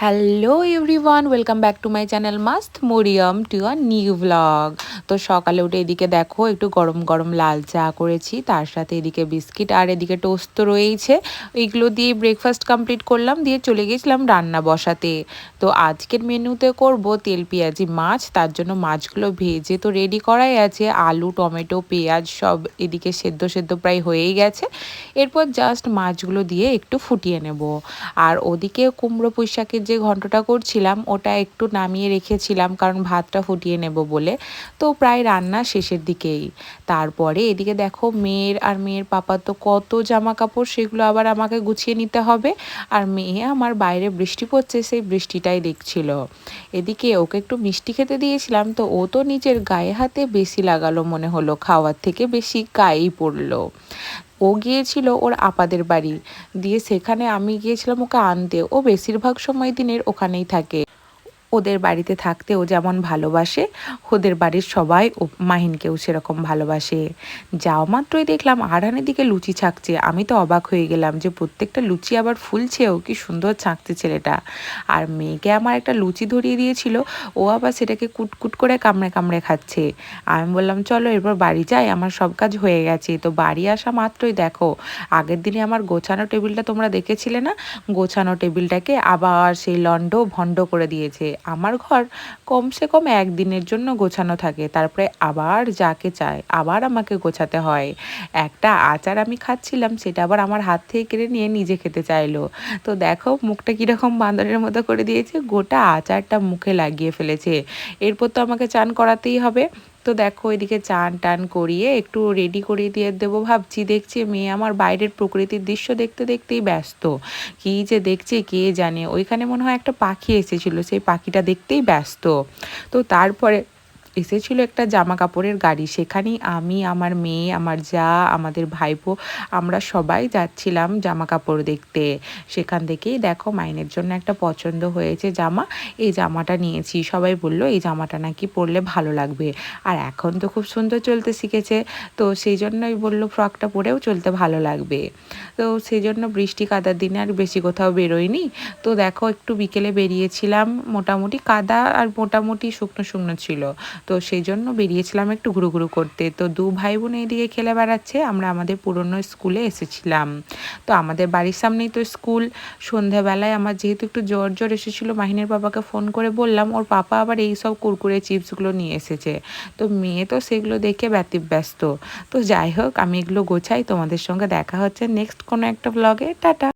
Hello everyone welcome back to my channel Mast Mariam to a new blog তো সকালে উঠে এদিকে দেখো, একটু গরম গরম লাল চা করেছি, তার সাথে এদিকে বিস্কিট আর এদিকে টোস্ট তো রয়েইছে এইগুলো দিয়ে ব্রেকফাস্ট কমপ্লিট করলাম, দিয়ে চলে গেছিলাম রান্না বসাতে। তো আজকের মেনুতে করব তেল, পেঁয়াজি, মাছ, তার জন্য মাছগুলো ভেজে তো রেডি করাই আছে, আলু, টমেটো, পেঁয়াজ সব এদিকে সেদ্ধ সেদ্ধ প্রায় হয়েই গেছে। এরপর জাস্ট মাছগুলো দিয়ে একটু ফুটিয়ে নেব। আর ওদিকে কুমড়ো পুঁইশাকের যে ঘন্টটা করছিলাম, ওটা একটু নামিয়ে রেখেছিলাম, কারণ ভাতটা ফুটিয়ে নেব বলে। তো প্রায় রান্না শেষের দিকেই। তারপরে এদিকে দেখো মেয়ের আর মেয়ের পাপার তো কত জামা কাপড় সেগুলো আবার আমাকে গুছিয়ে নিতে হবে। আর মেয়ে আমার বাইরে বৃষ্টি পড়ছে, সেই বৃষ্টিটাই দেখছিল। এদিকে ওকে একটু মিষ্টি খেতে দিয়েছিলাম, তো ও তো নিজের গায়ে হাতে বেশি লাগালো মনে হলো, খাওয়ার থেকে বেশি গায়েই পড়ল। ও গিয়েছিল ওর আপাদের বাড়ি। দিয়ে সেখানে আমি গিয়েছিলাম ওকে আনতে। ও বেশিরভাগ সময় দিনের ওখানেই থাকে। ওদের বাড়িতে থাকতে ও যেমন ভালোবাসে, ওদের বাড়ির সবাই ও মাহিনকেও সেরকম ভালোবাসে। যাওয়া মাত্রই দেখলাম আড়ানের দিকে লুচি ছাকছে। আমি তো অবাক হয়ে গেলাম যে প্রত্যেকটা লুচি আবার ফুলছেও কি সুন্দর ছাঁকছে ছেলেটা। আর মেয়েকে আমার একটা লুচি ধরিয়ে দিয়েছিল, ও আবার সেটাকে কুটকুট করে কামড়ে কামড়ে খাচ্ছে। আমি বললাম, চলো এরপর বাড়ি যাই, আমার সব কাজ হয়ে গেছে। তো বাড়ি আসা মাত্রই দেখো, আগের দিনে আমার গোছানো টেবিলটা তোমরা দেখেছিলে না? গোছানো টেবিলটাকে আবার সেই লন্ড ভণ্ড করে দিয়েছে। আমার ঘর কমসে কম একদিনের জন্য গোছানো থাকে। তারপরে আবার যাকে চায়, আবার আমাকে গোছাতে হয়। একটা আচার আমি খাচ্ছিলাম, সেটা আবার আমার হাত থেকে কেড়ে নিয়ে নিজে খেতে চাইলো। তো দেখো, মুখটা কীরকম বান্দরের মতো করে দিয়েছে, গোটা আচারটা মুখে লাগিয়ে ফেলেছে। এরপর তো আমাকে চান করাতেই হবে। তো দেখো এদিকে চান টান করিয়ে একটু রেডি করিয়ে দিয়ে দেবো ভাবছি। দেখছি মেয়ে আমার বাইরের প্রকৃতির দৃশ্য দেখতে দেখতেই ব্যস্ত। কি যে দেখছে কে জানে? ওইখানে মনে হয় একটা পাখি এসেছিল, সেই পাখিটা দেখতেই ব্যস্ত। তো তারপরে এসেছিল একটা জামা কাপড়ের গাড়ি। সেখানেই আমি, আমার মেয়ে, আমার যা, আমাদের ভাইপো, আমরা সবাই যাচ্ছিলাম জামা কাপড় দেখতে। সেখান থেকেই দেখো মাইনের জন্য একটা পছন্দ হয়েছে জামা। এই জামাটা নিয়েছি। সবাই বলল, এই জামাটা নাকি পরলে ভালো লাগবে। আর এখন তো খুব সুন্দর চলতে শিখেছে। তো সেই জন্যই বলল, ফ্রকটা পরেও চলতে ভালো লাগবে। তো সেই জন্য বৃষ্টি কাদার দিনে আর বেশি কোথাও বেরোয়নি। তো দেখো একটু বিকেলে বেরিয়েছিলাম। মোটামুটি কাদা আর মোটামুটি শুকনো শুকনো ছিল। তো সেই জন্য বেরিয়েছিলাম একটু ঘুরু ঘুরু করতে। তো দু ভাই বোন এইদিকে খেলে বেড়াচ্ছে, আমরা আমাদের পুরনো স্কুলে এসেছিলাম। তো আমাদের বাড়ির সামনেই তো স্কুল। সন্ধ্যাবেলায় আমার যেহেতু একটু জ্বর জ্বর এসেছিল, মাহিনের বাবাকে ফোন করে বললাম, ওর পাপা আবার এই সব কুরকুরে চিপসগুলো নিয়ে এসেছে। তো মেয়ে তো সেগুলো দেখে ব্যতিব্যস্ত। তো যাই হোক, আমি এগুলো গোছাই, তোমাদের সঙ্গে দেখা হচ্ছে নেক্সট কোনো একটা ব্লগে টাটা!